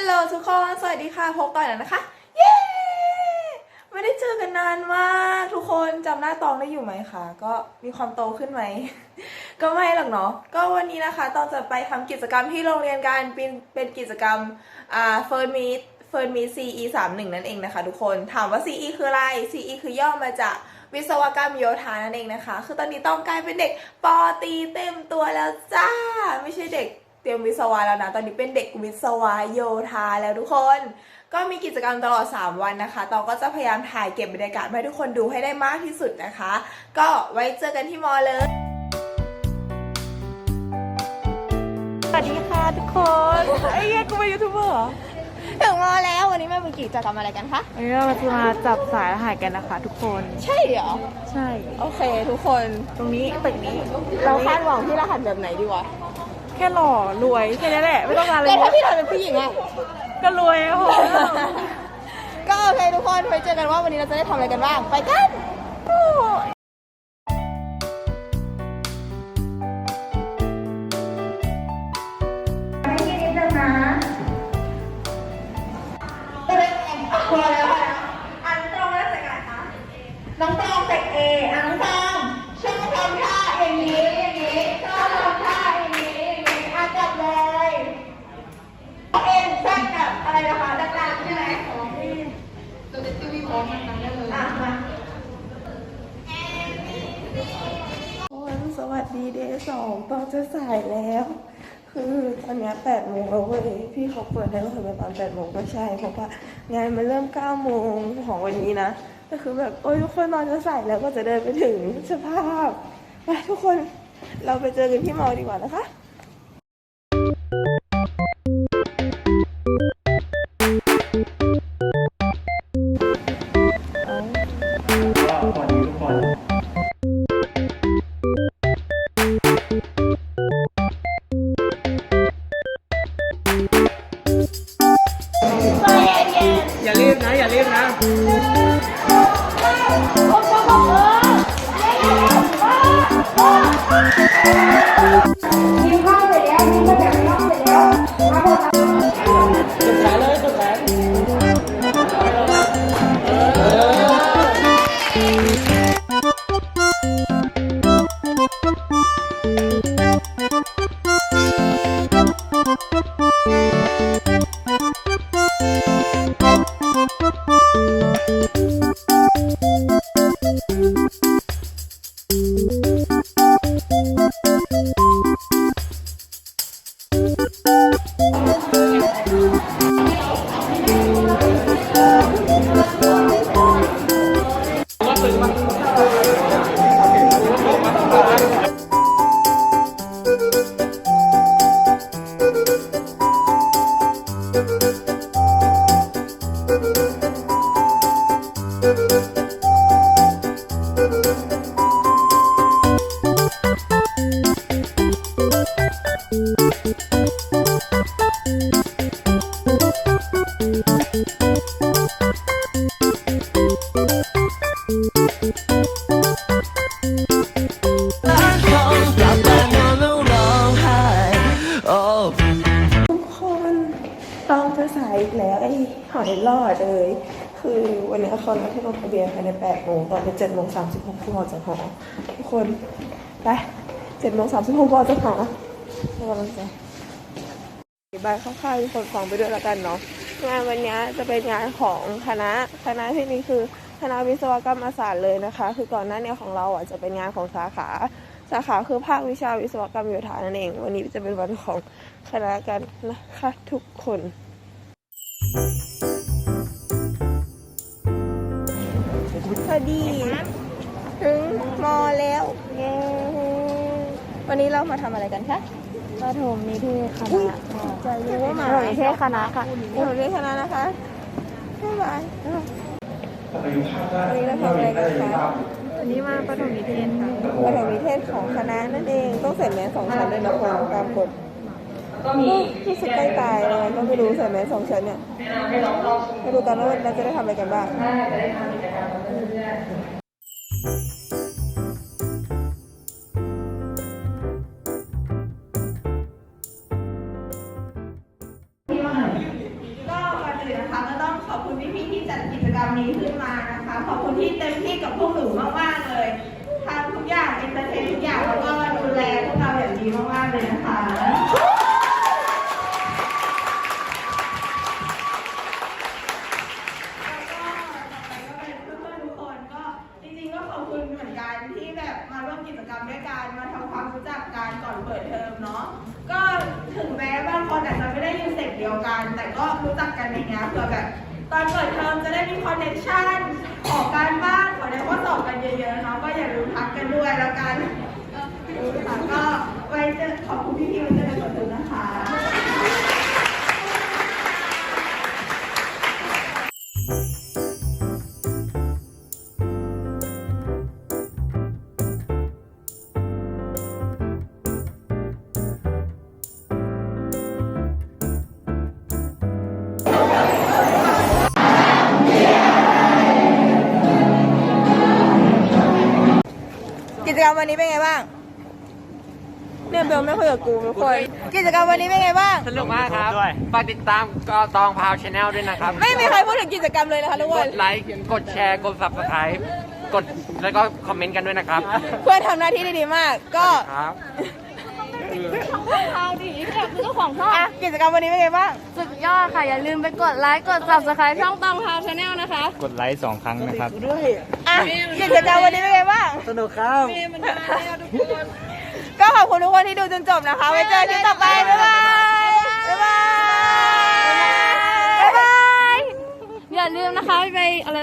ลโหลทุกคน สวัสดีค่ะ พบกันแล้วนะคะ เย้ ไม่ได้เจอกันนานมากทุกคนจำหน้าตองได้อยู่ไหมคะ ก็มีความโตขึ้นไหม ก็ไม่หรอกเนาะ ก็วันนี้นะคะตองจะไปทำกิจกรรมที่โรงเรียนกัน เป็นเป็นกิจกรรมอ่าเฟิร์นมีเฟิร์นมี CE 3 1นั่นเองนะคะทุกคน ถามว่า CE คืออะไร CE คือย่อมาจากวิศวกรรมโยธานั่นเองนะคะ คือตอนนี้ต้องกลายเป็นเด็กปอตีเต็มตัวแล้วจ้า ไม่ใช่เด็ก เตรียมวิศวะแล้วนะ ตอนนี้เป็นเด็กวิศวะโยธาแล้วทุกคน ก็มีกิจกรรมตลอด 3 วันนะคะ ตองก็จะพยายามถ่ายเก็บบรรยากาศมาให้ทุกคนดูให้ได้มากที่สุดนะคะ ก็ไว้เจอกันที่มอเลย สวัสดีค่ะทุกคน ไอ้เหี้ยกูเป็นยูทูบเบอร์เหรอ ถึงมอแล้ววันนี้แม่เป็นกิจกรรมอะไรกันคะ วันนี้เราจะมาจับสายรหัสกันนะคะ ทุกคน ใช่เหรอ ใช่ โอเค ทุกคน ตรงนี้ตึกนี้ เราคาดหวังที่รหัสแบบไหนดีวะ แค่หล่อรวยแค่นี้แหละไม่ต้องการอะไรแล้วเยถ้าอะพี่ทำเป็นผู้หญิงอะก็รวยอะโห ก็โอเคทุกคนไว้เจอกันว่าวันนี้เราจะได้ทำอะไรกันบ้าง ไปกันน้ นะคะดังๆใช่ไหมเราจะตีวีพร้อมกันได้เลยอะมาวันสวัสดีเดย์สองตอนจะสายแล้ว คือตอนเนี้แปดโมงแล้วเว้ยพี่เขาเปิดให้เราทำงานตอนแปดโมงก็ใช่เพราะว่างานมันเริ่มเก้าโมงของวันนี้นะก็คือแบบโอ้ยทุกคนนอนจะสายแล้วก็จะเดินไปถึงสภาพไปทุกคนเราไปเจอกันที่มอดีกว่านะคะ ทุ รอดเลยคือวันนี้เขานัดให้ลงทะเบียนภายในแปดโมงตอนเป็นเจ็ดโมงสามสิบหกคุณออกจากหอทุกคนไปเจ็ดโมงสามสิบหกออกจากหอให้กำลังใจบายคร่าวๆทุกคนฟังไปด้วยแล้วกันเนาะงานวันนี้จะเป็นงานของคณะคณะที่นี่คือคณะวิศวกรรมศาสตร์เลยนะคะ คือก่อนหน้านี้ของเราอะจะเป็นงานของสาขา สาขาคือภาควิชาวิศวกรรมโยธานั่นเอง วันนี้จะเป็นวันของคณะกันนะคะทุกคน ดี ถึงมอแล้วเย้วันนี้เรามาทำอะไรกันคะประถมนิเทศคณะค่ะจะรู้ว่ามาประถมนิเทศคณะค่ะหนูเรียนคณะนะคะบ๊ายบายอายุภาพได้วันนี้เราทำอะไรกันคะวันนี้มาประถมนิเทศค่ะประถมนิเทศของคณะนั่นเองต้องใส่แมสสองชั้นด้วยนะคนตามกฎก็มีที่สุดใกล้ตายเลยก็ไม่รู้ใส่แมสสองชั้นเนี่ยมาดูกันว่าเราจะได้ทำอะไรกันบ้างก็ต้อง ขอบคุณพี่ๆที่จัดกิจกรรมนี้ขึ้นมานะคะ ขอบคุณที่เต็มที่กับพวกหนูมากๆเลยทำทุกอย่างเอนเตอร์เทนทุกอย่างแล้วก็ดูแลพวกเราอย่างดีมากๆเลยนะคะ แล้วก็ต่อไปก็เป็นเพื่อนๆทุกคนก็จริงๆก็ขอบคุณเหมือนกันที่แบบมาร่วม กิจกรรมด้วยกันมาทำความรู้จักกันก่อนเปิดเทอมเนาะก็ถึงแม้บางคนอาจจะไม่ได้อยู่เซกเดียวกัน แต่ก็รู้จักกันในเนี้ยเผื่อแบบตอนเปิดเทอมจะได้มีคอนเนคชั่นขอการบ้านขอได้ข้อสอบกันเยอะๆเนาะก็อย่าลืมทักกันด้วยแล้วกันค่ะก็ไว้เจอขอบคุณพี่ๆไว้เจอกันต่อไปนะคะ วันนี้เป็นไงบ้าง เนี่ยเบลไม่คุยกับกูทุกคนกิจกรรมวันนี้เป็นไงบ้าง สนุกมากครับฝากติดตามกอตองพาวชาแนลด้วยนะครับ ไม่มีใครพูดถึงกิจกรรมเลยนะคะทุกคกน ดไลค์ กดแชร์ กด subscribe กดแล้วก็คอมเมนต์กันด้วยนะครับเพื่อนทำหน้าที่ได้ดีมาก ก็ครับเอาดิที่แบบคือเจ้าของช่องอะกิจกรรมวันนี้เป็นไงบ้าง สุดยอดค่ะ อย่าลืมไปกดไลค์ กด subscribe ช่องตองพาวชาแนลนะคะ กดไลค์สองครั้งนะครับ อะกิจกรรมวันนี้เป็นไง บ้างสนุกครับก็ขอบคุณทุกคนที่ดูจนจบนะคะ ไว้เจอกันต่อไป บ๊ายบาย บ๊ายบาย บ๊ายบาย อย่าลืมนะคะไปอะไร